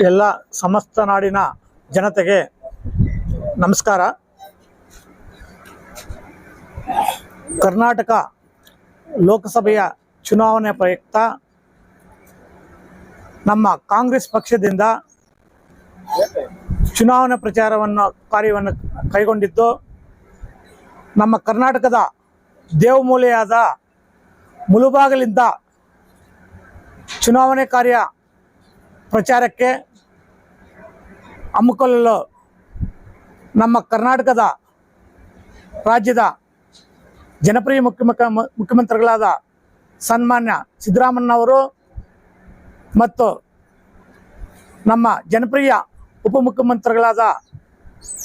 ಎಲ್ಲ ಸಮಸ್ತ ನಾಡಿನ ಜನತೆಗೆ ನಮಸ್ಕಾರ. ಕರ್ನಾಟಕ ಲೋಕಸಭೆಯ ಚುನಾವಣೆ ಪ್ರಯುಕ್ತ ನಮ್ಮ ಕಾಂಗ್ರೆಸ್ ಪಕ್ಷದಿಂದ ಚುನಾವಣಾ ಪ್ರಚಾರವನ್ನು ಕಾರ್ಯವನ್ನು ಕೈಗೊಂಡಿದ್ದು ನಮ್ಮ ಕರ್ನಾಟಕದ ದೇವಮೂಲೆಯಾದ ಮುಳುಬಾಗಲಿಂದ ಚುನಾವಣೆ ಕಾರ್ಯ ಪ್ರಚಾರಕ್ಕೆ ಹಮ್ಮಿಕೊಳ್ಳಲು ನಮ್ಮ ಕರ್ನಾಟಕದ ರಾಜ್ಯದ ಜನಪ್ರಿಯ ಮುಖ್ಯಮುಖ ಮುಖ್ಯಮಂತ್ರಿಗಳಾದ ಸನ್ಮಾನ್ಯ ಸಿದ್ದರಾಮಣ್ಣವರು ಮತ್ತು ನಮ್ಮ ಜನಪ್ರಿಯ ಉಪಮುಖ್ಯಮಂತ್ರಿಗಳಾದ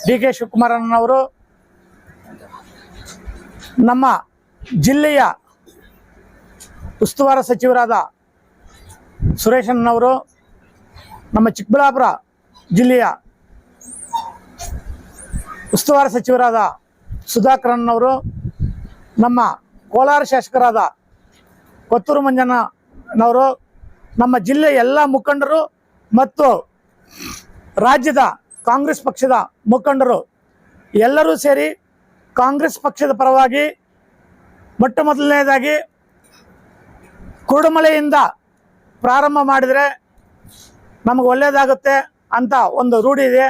ಡಿ ಕೆ ಶಿವಕುಮಾರಣ್ಣವರು ನಮ್ಮ ಜಿಲ್ಲೆಯ ಉಸ್ತುವಾರ ಸಚಿವರಾದ ಸುರೇಶಣ್ಣವರು ನಮ್ಮ ಚಿಕ್ಕಬಳ್ಳಾಪುರ ಜಿಲ್ಲೆಯ ಉಸ್ತುವಾರಿ ಸಚಿವರಾದ ಸುಧಾಕರಣ್ಣವರು ನಮ್ಮ ಕೋಲಾರ ಶಾಸಕರಾದ ಕೊತ್ತೂರು ಮಂಜಣ್ಣನವರು, ನಮ್ಮ ಜಿಲ್ಲೆಯ ಎಲ್ಲ ಮುಖಂಡರು ಮತ್ತು ರಾಜ್ಯದ ಕಾಂಗ್ರೆಸ್ ಪಕ್ಷದ ಮುಖಂಡರು ಎಲ್ಲರೂ ಸೇರಿ ಕಾಂಗ್ರೆಸ್ ಪಕ್ಷದ ಪರವಾಗಿ ಮೊಟ್ಟ ಮೊದಲನೆಯದಾಗಿ ಕುರುಡುಮಲೆಯಿಂದ ಪ್ರಾರಂಭ ಮಾಡಿದರೆ ನಮಗೆ ಒಳ್ಳೆಯದಾಗುತ್ತೆ ಅಂತ ಒಂದು ರೂಢಿ ಇದೆ.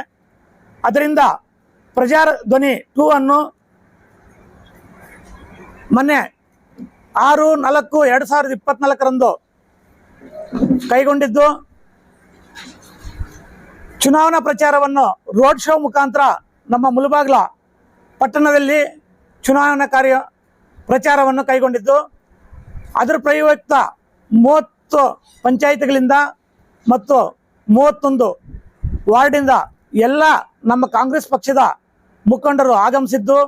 ಅದರಿಂದ ಪ್ರಜಾರ ಧ್ವನಿ ಟೂ ಅನ್ನು ಮೊನ್ನೆ ಆರು, ನಾಲ್ಕು, ಎರಡು ಸಾವಿರದ ಇಪ್ಪತ್ನಾಲ್ಕರಂದು ಕೈಗೊಂಡಿದ್ದು. ಚುನಾವಣಾ ಪ್ರಚಾರವನ್ನು ರೋಡ್ ಶೋ ಮುಖಾಂತರ ನಮ್ಮ ಮುಲಬಾಗ್ಲ ಪಟ್ಟಣದಲ್ಲಿ ಚುನಾವಣಾ ಕಾರ್ಯ ಪ್ರಚಾರವನ್ನು ಕೈಗೊಂಡಿದ್ದು. ಅದರ ಪ್ರಯುಕ್ತ ಮೂವತ್ತು ಪಂಚಾಯಿತಿಗಳಿಂದ ಮತ್ತು ಮೂವತ್ತೊಂದು ವಾರ್ಡಿಂದ ಎಲ್ಲ ನಮ್ಮ ಕಾಂಗ್ರೆಸ್ ಪಕ್ಷದ ಮುಖಂಡರು ಆಗಮಿಸಿದ್ದು.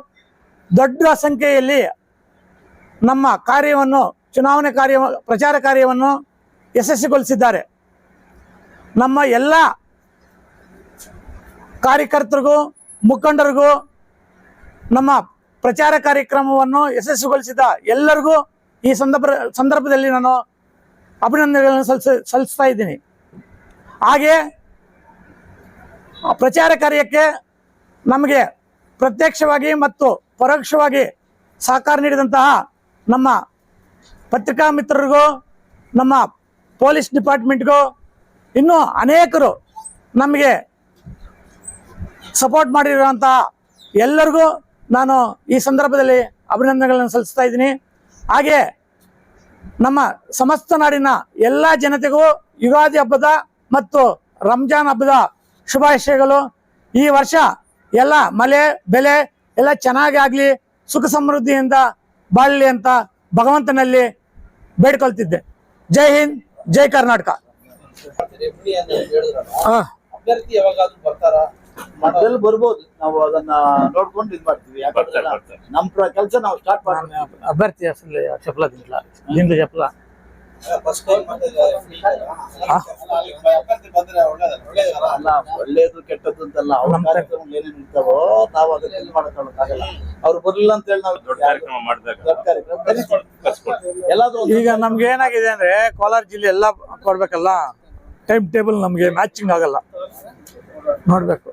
ದೊಡ್ಡ ಸಂಖ್ಯೆಯಲ್ಲಿ ನಮ್ಮ ಕಾರ್ಯವನ್ನು, ಚುನಾವಣೆ ಕಾರ್ಯ, ಪ್ರಚಾರ ಕಾರ್ಯವನ್ನು ಯಶಸ್ವಿಗೊಳಿಸಿದ್ದಾರೆ. ನಮ್ಮ ಎಲ್ಲ ಕಾರ್ಯಕರ್ತರಿಗೂ, ಮುಖಂಡರಿಗೂ, ನಮ್ಮ ಪ್ರಚಾರ ಕಾರ್ಯಕ್ರಮವನ್ನು ಯಶಸ್ವಿಗೊಳಿಸಿದ ಎಲ್ಲರಿಗೂ ಈ ಸಂದರ್ಭ, ಸಂದರ್ಭದಲ್ಲಿ ನಾನು ಅಭಿನಂದನೆಗಳನ್ನು ಸಲ್ಲಿಸ, ಸಲ್ಲಿಸ್ತಾ ಇದ್ದೀನಿ. ಹಾಗೆ ಪ್ರಚಾರ ಕಾರ್ಯಕ್ಕೆ ನಮಗೆ ಪ್ರತ್ಯಕ್ಷವಾಗಿ ಮತ್ತು ಪರೋಕ್ಷವಾಗಿ ಸಹಕಾರ ನೀಡಿದಂತಹ ನಮ್ಮ ಪತ್ರಿಕಾ ಮಿತ್ರರಿಗೂ, ನಮ್ಮ ಪೊಲೀಸ್ ಡಿಪಾರ್ಟ್ಮೆಂಟ್ಗೂ ಇನ್ನೂ ಅನೇಕರು ನಮಗೆ ಸಪೋರ್ಟ್ ಮಾಡಿರುವಂತಹ ಎಲ್ಲರಿಗೂ ನಾನು ಈ ಸಂದರ್ಭದಲ್ಲಿ ಅಭಿನಂದನೆಗಳನ್ನು ಸಲ್ಲಿಸ್ತಾ ಇದ್ದೀನಿ. ಹಾಗೆ ನಮ್ಮ ಸಮಸ್ತ ನಾಡಿನ ಎಲ್ಲ ಜನತೆಗೂ ಯುಗಾದಿ ಹಬ್ಬದ ಮತ್ತು ರಂಜಾನ್ ಹಬ್ಬದ ಶುಭಾಶಯಗಳು. ಈ ವರ್ಷ ಎಲ್ಲ ಮಳೆ ಬೆಲೆ ಎಲ್ಲ ಚೆನ್ನಾಗಿ ಆಗಲಿ ಸುಖ ಸಮೃದ್ಧಿಯಿಂದ ಬಾಳಲಿ ಅಂತ ಭಗವಂತನಲ್ಲಿ ಬೇಡ್ಕೊಳ್ತಿದ್ದೆ. ಜೈ ಹಿಂದ್ ಜೈ ಕರ್ನಾಟಕ. ಎಫ್ಡಿ ಅಂತ ಹೇಳಿದ್ರಲ್ಲ ಆ, ಅಭ್ಯರ್ಥಿ ಅಸಲ್ಲಿ ಬರ್ತಾರ? ಅದ್ರಲ್ಲಿ ಬರ್ಬೋದು. ನಾವು ಅದನ್ನ ನೋಡ್ಕೊಂಡು ಇದ್ ಮಾಡ್ತೀವಿ. ಯಾಕಂದ್ರೆ ನಮ್ ಕೆಲಸ ನಾವು ಸ್ಟಾರ್ಟ್ ಮಾಡ್ತೀವಿ ಅಭ್ಯರ್ಥಿ ಹೆಸರಲ್ಲಿ ಚಪ್ಪಲ ತಿಂಗಳ ದಿಂಡು ಚಪ್ಪಲ? ಅಲ್ಲ ಒಳ್ಳೇದು ಕೆಟ್ಟದ್ದು ಅಂತಲ್ಲ ಅವ್ರ ಕಾರ್ಯಕ್ರಮ ಕಾರ್ಯಕ್ರಮಗಳು ಏನೇನು ಇರ್ತಾವೋ ನಾವು ಅದನ್ನ ಇದು ಅವ್ರು ಬರ್ಲಿಲ್ಲ ಅಂತ ಹೇಳಿ ನಾವು ದೊಡ್ಡ ಕಾರ್ಯಕ್ರಮ ಮಾಡಿದಾಗ ದೊಡ್ಡ ಕಾರ್ಯಕ್ರಮ ಕರಿತೀವಿ. ಎಲ್ಲಾದ್ರೂ ಒಂದು- ಈಗ ನಮ್ಗೆ ಏನಾಗಿದೆ ಅಂದ್ರೆ ಕೋಲಾರ ಜಿಲ್ಲೆ ಎಲ್ಲ ಕೊಡ್ಬೇಕಲ್ಲ? ಟೈಮ್ ಟೇಬಲ್ ನಮ್ಗೆ ಮ್ಯಾಚಿಂಗ್ ಆಗಲ್ಲ. ನೋಡ್ಬೇಕು.